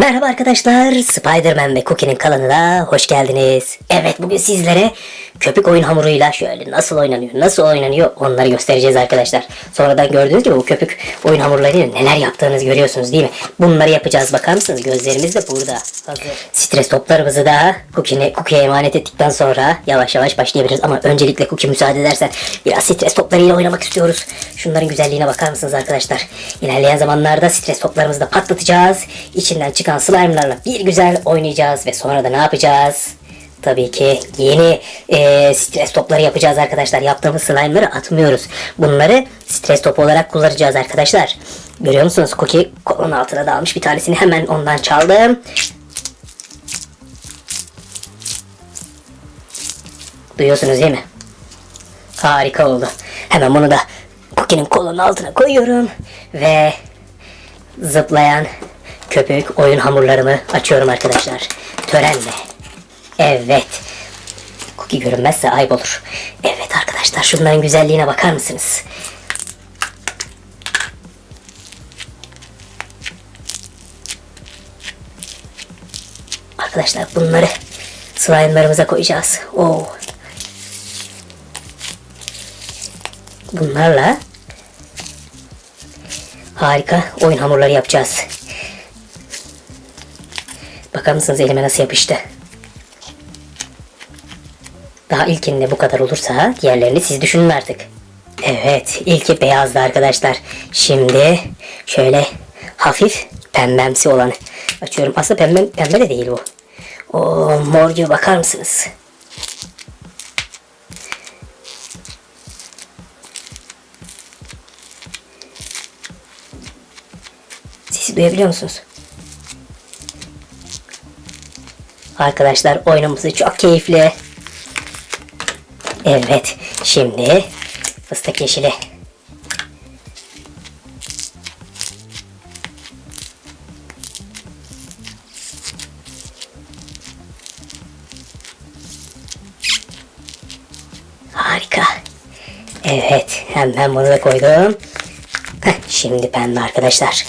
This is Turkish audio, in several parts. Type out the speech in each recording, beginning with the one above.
Merhaba arkadaşlar, Spider-Man ve Cookie'nin kanalına hoş geldiniz. Evet, bugün sizlere köpük oyun hamuruyla şöyle nasıl oynanıyor, nasıl oynanıyor onları göstereceğiz arkadaşlar. Sonradan gördüğünüz gibi bu köpük oyun hamurlarıyla neler yaptığınızı görüyorsunuz değil mi? Bunları yapacağız bakar mısınız? Gözlerimiz de burada. Hazır. Stres toplarımızı da Cookie'ye emanet ettikten sonra yavaş yavaş başlayabiliriz. Ama öncelikle Cookie müsaade edersen biraz stres toplarıyla oynamak istiyoruz. Şunların güzelliğine bakar mısınız arkadaşlar? İlerleyen zamanlarda stres toplarımızı da patlatacağız. İçinden çıkan slime'larla bir güzel oynayacağız ve sonra da ne yapacağız? Tabii ki yeni e, stres topları yapacağız arkadaşlar. Yaptığımız slime'ları atmıyoruz. Bunları stres topu olarak kullanacağız arkadaşlar. Görüyor musunuz? Cookie kolun altına dalmış bir tanesini hemen ondan çaldım. Duyuyorsunuz değil mi? Harika oldu. Hemen bunu da Cookie'nin kolunun altına koyuyorum. Ve zıplayan köpük oyun hamurlarımı açıyorum arkadaşlar. Törenle. Evet. Cookie görünmezse ayıp olur. Evet arkadaşlar şunların güzelliğine bakar mısınız? Arkadaşlar bunları slime'larımıza koyacağız. Oo. Bunlarla harika oyun hamurları yapacağız. Bakar mısınız elime nasıl yapıştı? Daha ilkinde bu kadar olursa diğerlerini siz düşünün artık. Evet ilki beyazdı arkadaşlar. Şimdi şöyle hafif pembemsi olanı açıyorum. Aslında pembe, pembe de değil bu. O mor gibi bakar mısınız? Sesi duyabiliyor musunuz? Arkadaşlar oyunumuz çok keyifli. Evet, şimdi fıstık yeşili. Harika. Evet, hemen bunu da koydum. Heh, şimdi pembe arkadaşlar.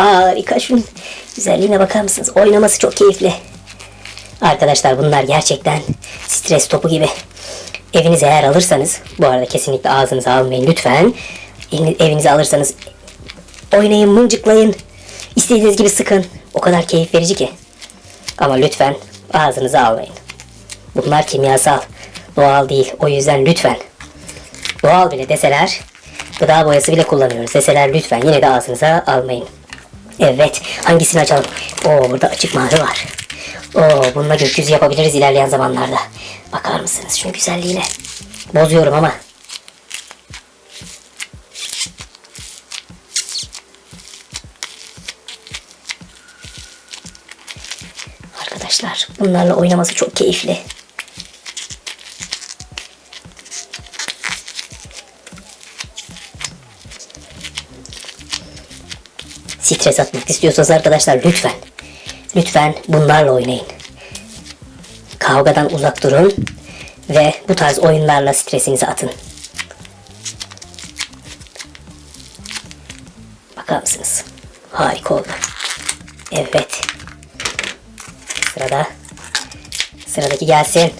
Harika şunun güzelliğine bakar mısınız? Oynaması çok keyifli. Arkadaşlar bunlar gerçekten stres topu gibi. Evinize eğer alırsanız, bu arada kesinlikle ağzınıza almayın lütfen. Evini- Evinize alırsanız oynayın, mıncıklayın. İstediğiniz gibi sıkın. O kadar keyif verici ki. Ama lütfen ağzınıza almayın. Bunlar kimyasal, doğal değil. O yüzden lütfen. Doğal bile deseler, gıda boyası bile kullanıyoruz deseler lütfen yine de ağzınıza almayın. Evet. Hangisini açalım? Oo burada açık mavi var. Oo bununla gökyüzü yapabiliriz ilerleyen zamanlarda. Bakar mısınız şunun güzelliğine? Bozuyorum ama. Arkadaşlar bunlarla oynaması çok keyifli. Stres atmak istiyorsanız arkadaşlar lütfen. Lütfen bunlarla oynayın. Kavgadan uzak durun ve bu tarz oyunlarla stresinizi atın. Bakar mısınız? Harika oldu. Evet. Sırada sıradaki gelsin.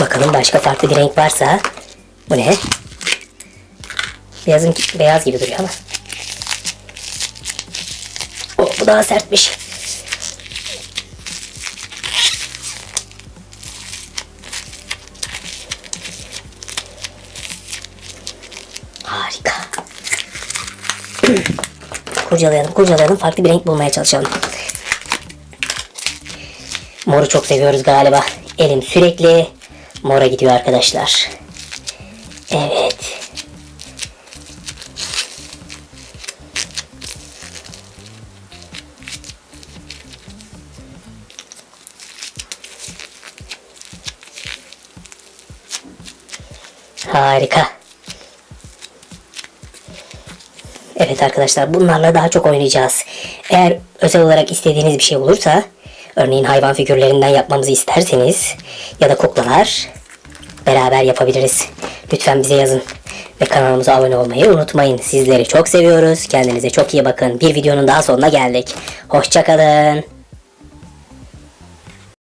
Bakalım başka farklı bir renk varsa. Bu ne? Beyazın beyaz gibi duruyor ama. O, bu daha sertmiş. Harika. kurcalayalım, kurcalayalım. Farklı bir renk bulmaya çalışalım. Moru çok seviyoruz galiba. Elim sürekli Mora gidiyor arkadaşlar. Evet. Harika. Evet arkadaşlar bunlarla daha çok oynayacağız. Eğer özel olarak istediğiniz bir şey olursa örneğin hayvan figürlerinden yapmamızı isterseniz ya da kuklalar beraber yapabiliriz. Lütfen bize yazın ve kanalımıza abone olmayı unutmayın. Sizleri çok seviyoruz. Kendinize çok iyi bakın. Bir videonun daha sonuna geldik. Hoşçakalın.